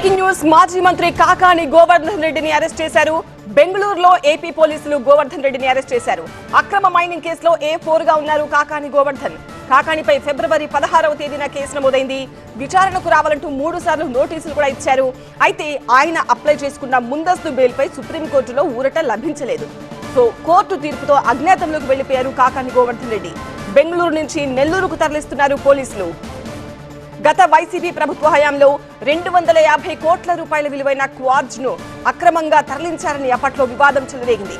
Breaking news మాజీ మంత్రి కాకాని గోవర్ధన్ రెడ్డిని అరెస్ట్ చేశారు. బెంగళూరులో ఏపీ పోలీసులు గోవర్ధన్ రెడ్డిని అరెస్ట్ చేశారు. అక్రమ మైనింగ్ కేసులో ఏ ఫోర్గా ఉన్నారు కాకాని గోవర్ధన్? కాకానిపై ఫిబ్రవరి పదహారవ తేదీన కేసు నమోదైంది. విచారణకు రావాలంటూ మూడు సార్లు నోటీసులు కూడా ఇచ్చారు. అయితే ఆయన అప్లై చేసుకున్న ముందస్తు బెయిల్పై సుప్రీంకోర్టులో ఊరట లభించలేదు. సో కోర్టు తీర్పుతో అజ్ఞాతంలోకి వెళ్ళిపోయారు కాకాని గోవర్ధన్ రెడ్డి. బెంగళూరు నుంచి నెల్లూరుకు తరలిస్తున్నారు పోలీసులు. గత వైసీపీ ప్రభుత్వ హయాంలో రెండు వందల యాభై కోట్ల రూపాయల విలువైన క్వార్జ్ను అక్రమంగా తరలించారని అప్పట్లో వివాదం చెలరేగింది.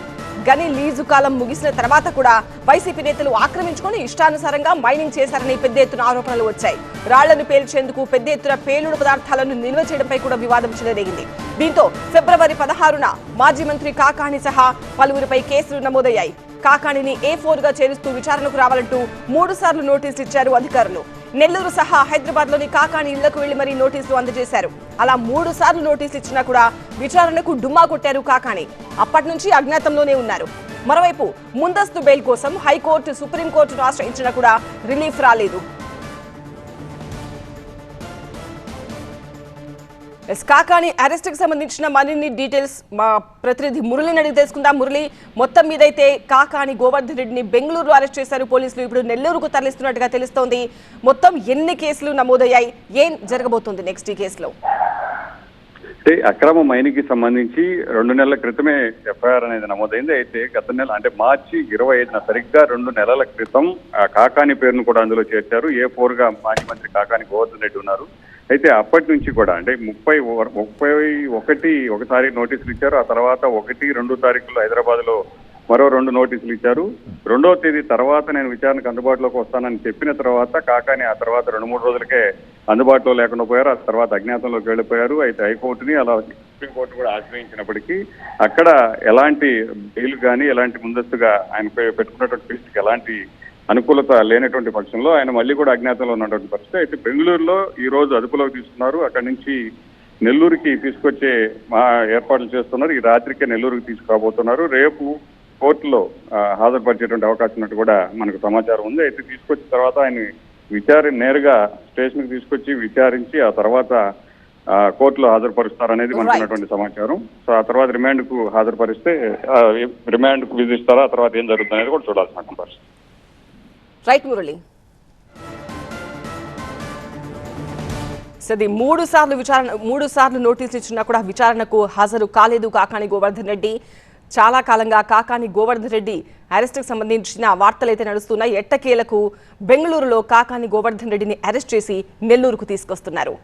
గని లీజు కాలం ముగిసిన తర్వాత కూడా వైసీపీ నేతలు ఆక్రమించుకొని ఇష్టానుసారంగా మైనింగ్ చేశారని పెద్ద ఎత్తున ఆరోపణలు వచ్చాయి. రాళ్ళను పేల్చేందుకు పెద్ద ఎత్తున పేలుడు పదార్థాలను నిల్వ చేయడంపై కూడా వివాదం చెలరేగింది. దీంతో ఫిబ్రవరి పదహారున మాజీ మంత్రి కాకాణి సహా పలువురిపై కేసులు నమోదయ్యాయి. కాకాణిని ఏ ఫోర్గా చేరుస్తూ విచారణకు రావాలంటూ మూడు సార్లు నోటీసులు ఇచ్చారు అధికారులు. నెల్లూరు సహా హైదరాబాద్లోని కాకాని ఇళ్ళకు వెళ్ళి మరీ నోటీసులు అందజేశారు. అలా మూడు సార్లు నోటీసులు ఇచ్చినా కూడా విచారణకు డుమ్మా కొట్టారు కాకాని అప్పటి నుంచి అజ్ఞాతంలోనే ఉన్నారు. మరోవైపు ముందస్తు బెయిల్ కోసం హైకోర్టు సుప్రీంకోర్టును ఆశ్రయించినా కూడా రిలీఫ్ రాలేదు. ఎస్ కాకాని అరెస్ట్కి సంబంధించిన మరిన్ని డీటెయిల్స్ మా ప్రతినిధి మురళిని అడిగి తెలుసుకుందాం. మురళి మొత్తం మీదైతే కాకాని గోవర్ధన్ రెడ్డిని బెంగళూరులో అరెస్ట్ చేశారు. పోలీసులు ఇప్పుడు నెల్లూరుకు తరలిస్తున్నట్టుగా తెలుస్తోంది. మొత్తం ఎన్ని కేసులు నమోదయ్యాయి? ఏం జరగబోతుంది నెక్స్ట్ ఈ కేసులో? అంటే అక్రమ మైనింగ్ సంబంధించి రెండు నెలల క్రితమే ఎఫ్ఐఆర్ అనేది నమోదైంది. అయితే గత నెల అంటే మార్చి ఇరవై ఐదున సరిగ్గా రెండు నెలల క్రితం ఆ కాకాని పేరును కూడా అందులో చేర్చారు. ఏ ఫోర్గా మాజీ మంత్రి కాకాని గోవర్ధన్ రెడ్డి ఉన్నారు. అయితే అప్పటి నుంచి కూడా అంటే ముప్పై ముప్పై ఒకటి ఒకసారి నోటీసులు ఇచ్చారు ఆ తర్వాత ఒకటి రెండు తారీఖుల్లో హైదరాబాద్లో మరో రెండు నోటీసులు ఇచ్చారు. రెండో తేదీ తర్వాత నేను విచారణకు అందుబాటులోకి వస్తానని చెప్పిన తర్వాత కాకాని ఆ తర్వాత రెండు మూడు రోజులకే అందుబాటులో లేకుండా పోయారు. ఆ తర్వాత అజ్ఞాతంలోకి వెళ్ళిపోయారు. అయితే హైకోర్టుని అలా సుప్రీంకోర్టు కూడా ఆశ్రయించినప్పటికీ అక్కడ ఎలాంటి బెయిల్ కానీ ఎలాంటి ముందస్తుగా ఆయన పెట్టుకున్నటువంటి ఫీజుకి ఎలాంటి అనుకూలత లేనటువంటి పక్షంలో ఆయన మళ్ళీ కూడా అజ్ఞాతంలో ఉన్నటువంటి పరిస్థితి. అయితే బెంగళూరులో ఈ రోజు అదుపులోకి తీసుకున్నారు. అక్కడి నుంచి నెల్లూరుకి తీసుకొచ్చే మా ఏర్పాట్లు చేస్తున్నారు. ఈ రాత్రికే నెల్లూరుకి తీసుకురాబోతున్నారు. రేపు కోర్టులో హాజరుపరిచేటువంటి అవకాశం ఉన్నట్టు కూడా మనకు సమాచారం ఉంది. అయితే తీసుకొచ్చిన తర్వాత ఆయన విచారి నేరుగా స్టేషన్కి తీసుకొచ్చి విచారించి ఆ తర్వాత కోర్టులో హాజరుపరుస్తారనేది మనకు. ఉన్నటువంటి సమాచారం. సో ఆ తర్వాత రిమాండ్కు హాజరుపరిస్తే ఆ, రిమాండ్కు విధిస్తారా? ఆ తర్వాత ఏం జరుగుతుంది అనేది కూడా చూడాల్సిన పరిస్థితి. రైట్ మురళి సది మూడు సార్లు విచారణ మూడు సార్లు నోటీసులు ఇచ్చినా కూడా విచారణకు హాజరు కాలేదు కాకాని గోవర్ధన్ రెడ్డి. చాలా కాలంగా కాకాని గోవర్ధన్ రెడ్డి అరెస్ట్కి సంబంధించిన వార్తలు అయితే నడుస్తున్నాయి. ఎట్టకేలకు బెంగళూరులో కాకాని గోవర్ధన్ రెడ్డిని అరెస్ట్ చేసి నెల్లూరుకు తీసుకొస్తున్నారు.